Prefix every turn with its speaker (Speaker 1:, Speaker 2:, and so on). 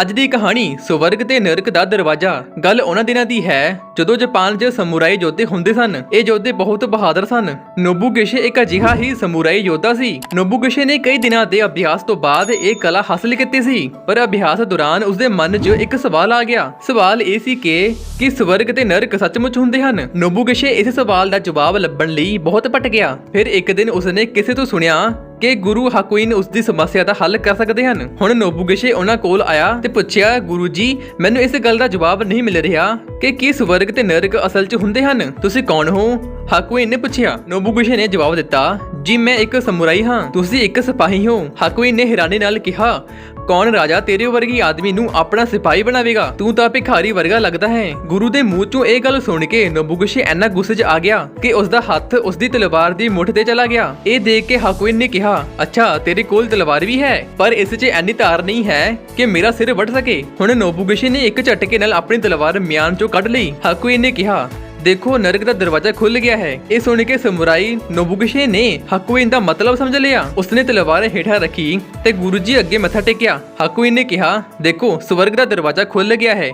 Speaker 1: ਅੱਜ ਦੀ ਕਹਾਣੀ ਸਵਰਗ ਤੇ ਨਰਕ ਦਾ ਦਰਵਾਜ਼ਾ। ਗੱਲ ਉਹਨਾਂ ਦਿਨਾਂ ਦੀ ਹੈ, ਜਦੋਂ ਜਾਪਾਨ 'ਚ ਸਮੁਰਾਈ ਯੋਧੇ ਹੁੰਦੇ ਸਨ। ਇਹ ਯੋਧੇ ਬਹੁਤ ਬਹਾਦਰ ਸਨ। ਨੋਬੂਗੇਸ਼ੇ ਇੱਕ ਅਜਿਹਾ ਹੀ ਸਮੁਰਾਈ ਯੋਧਾ ਸੀ। ਨੋਬੂਗੇਸ਼ੇ ਨੇ ਕਈ ਦਿਨਾਂ ਦੇ ਅਭਿਆਸ ਤੋਂ ਬਾਅਦ ਇਹ ਕਲਾ ਹਾਸਲ ਕੀਤੀ ਸੀ। ਪਰ ਅਭਿਆਸ ਦੌਰਾਨ ਉਸਦੇ ਮਨ 'ਚ ਇੱਕ ਸਵਾਲ ਆ ਗਿਆ। ਸਵਾਲ ਇਹ ਸੀ ਕਿ, ਕੀ ਸਵਰਗ ਤੇ ਨਰਕ ਸੱਚਮੁੱਚ ਹੁੰਦੇ ਹਨ? ਨੋਬੂਗੇਸ਼ੇ ਇਸ ਸਵਾਲ ਦਾ ਜਵਾਬ ਲੱਭਣ ਲਈ ਬਹੁਤ ਭਟਕਿਆ ਫਿਰ ਇੱਕ ਦਿਨ ਉਸਨੇ ਕਿਸੇ ਤੋਂ ਸੁਣਿਆ ਕਿ ਗੁਰੂ ਹਾਕੁਇਨ ਉਸ ਦੀ ਸਮੱਸਿਆ ਦਾ ਹੱਲ ਕਰ ਸਕਦੇ ਹਨ। ਹੁਣ ਨੋਬੂਗੇਸ਼ੇ ਉਹਨਾਂ ਕੋਲ ਆਇਆ ਤੇ ਪੁੱਛਿਆ, ਗੁਰੂ ਜੀ, ਮੈਨੂੰ ਇਸ ਗੱਲ ਦਾ ਜਵਾਬ ਨਹੀਂ ਮਿਲ ਰਿਹਾ ਕਿ ਕੀ ਸਵਰਗ ਤੇ ਨਰਕ ਅਸਲ 'ਚ ਹੁੰਦੇ ਹਨ? ਤੁਸੀਂ ਕੌਣ ਹੋ? ਹਾਕੁਇਨ ਨੇ ਪੁੱਛਿਆ। ਨੋਬੂਗੇਸ਼ੇ ਨੇ ਜਵਾਬ ਦਿੱਤਾ ਜੀ, ਮੈਂ ਇੱਕ ਸਮੁਰਾਈ ਹਾਂ। ਤੁਸੀਂ ਇੱਕ ਸਿਪਾਹੀ ਹੋ। ਹਾਕੁਇਨ ਨੇ ਹੈਰਾਨੀ ਨਾਲ ਕਿਹਾ, ਕੌਣ ਰਾਜਾ ਤੇਰੇ ਵਰਗੀ ਆਦਮੀ ਨੂੰ ਆਪਣਾ ਸਿਪਾਹੀ ਬਣਾਵੇਗਾ? ਤੂੰ ਤਾਂ ਭਿਖਾਰੀ ਵਰਗਾ ਲੱਗਦਾ ਹੈ। ਗੁਰੂ ਦੇ ਮੂੰਹ ਚੋਂ ਇਹ ਗੱਲ ਸੁਣ ਕੇ ਨਬੁਗਸ਼ੇ ਇੰਨਾ ਗੁੱਸੇ 'ਚ ਆ ਗਿਆ ਕਿ ਉਸ ਦਾ ਹੱਥ ਉਸ ਦੀ ਤਲਵਾਰ ਦੀ ਮੁੱਠ ਤੇ ਚਲਾ ਗਿਆ। ਇਹ ਦੇਖ ਕੇ ਹਾਕੁਇਨ ਨੇ ਕਿਹਾ, ਅੱਛਾ, ਤੇਰੇ ਕੋਲ ਤਲਵਾਰ ਵੀ ਹੈ, ਪਰ ਇਸ 'ਚ ਐਨੀ ਧਾਰ ਨਹੀਂ ਹੈ ਕਿ ਮੇਰਾ ਸਿਰ ਵੱਢ ਸਕੇ। ਹੁਣ ਨੋਬੁਗਸ਼ੇ ਨੇ ਇੱਕ ਝਟਕੇ ਨਾਲ ਆਪਣੀ ਤਲਵਾਰ ਮਿਆਨ 'ਚੋਂ ਕੱਢ ਲਈ। ਹਾਕੁਇਨ ਨੇ ਕਿਹਾ ਦੇਖੋ, ਨਰਕ ਦਾ ਦਰਵਾਜ਼ਾ ਖੁੱਲ ਗਿਆ ਹੈ। ਇਹ ਸੁਣ ਕੇ ਸਮੁਰਾਈ ਨੋਬੁਗਸ਼ੇ ਨੇ ਹਾਕੁਇਨ ਦਾ ਮਤਲਬ ਸਮਝ ਲਿਆ। ਉਸਨੇ ਤਲਵਾਰ ਹੇਠਾਂ ਰੱਖੀ ਤੇ ਗੁਰੂ ਜੀ ਅੱਗੇ ਮੱਥਾ ਟੇਕਿਆ। ਹਾਕੁਇਨ ਨੇ ਕਿਹਾ, ਦੇਖੋ, ਸਵਰਗ ਦਾ ਦਰਵਾਜ਼ਾ ਖੁੱਲ ਗਿਆ ਹੈ।